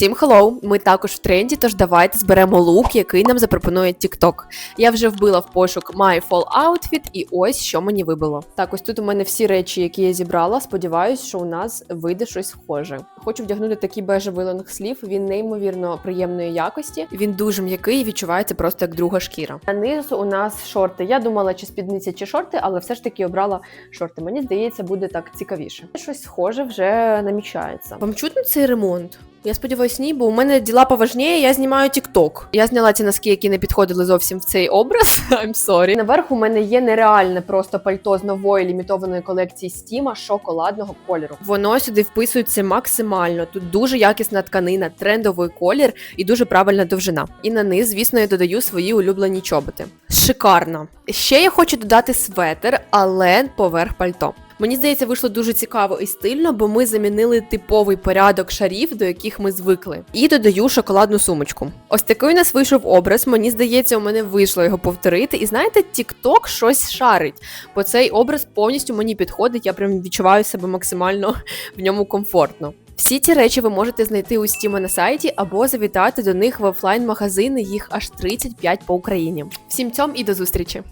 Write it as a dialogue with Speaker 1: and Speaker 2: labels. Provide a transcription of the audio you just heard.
Speaker 1: Всім хеллоу! Ми також в тренді, тож давайте зберемо лук, який нам запропонує TikTok. Я вже вбила в пошук My Fall Outfit, і ось що мені вибило. Так, ось тут у мене всі речі, які я зібрала. Сподіваюсь, що у нас вийде щось схоже. Хочу вдягнути такий бежевий лонгслів. Він неймовірно приємної якості. Він дуже м'який відчувається просто як друга шкіра. А низу у нас шорти. Я думала, чи спідниця, чи шорти, але все ж таки обрала шорти. Мені здається, буде так цікавіше. Щось схоже вже намічається. Вам чутно цей ремонт? Я сподіваюся, ні, бо у мене діла поважніє, я знімаю TikTok. Я зняла ці носки, які не підходили зовсім в цей образ. I'm sorry. Наверху у мене є нереальне просто пальто з нової лімітованої колекції Стіма шоколадного кольору. Воно сюди вписується максимально. Тут дуже якісна тканина, трендовий колір і дуже правильна довжина. І на низ, звісно, я додаю свої улюблені чоботи. Шикарно. Ще я хочу додати светр, але поверх пальто. Мені здається, вийшло дуже цікаво і стильно, бо ми замінили типовий порядок шарів, до яких ми звикли. І додаю шоколадну сумочку. Ось такий у нас вийшов образ. Мені здається, у мене вийшло його повторити. І знаєте, TikTok щось шарить, бо цей образ повністю мені підходить. Я прям відчуваю себе максимально в ньому комфортно. Всі ці речі ви можете знайти у Стіма на сайті або завітати до них в офлайн-магазини. Їх аж 35 по Україні. Всім цьом і до зустрічі!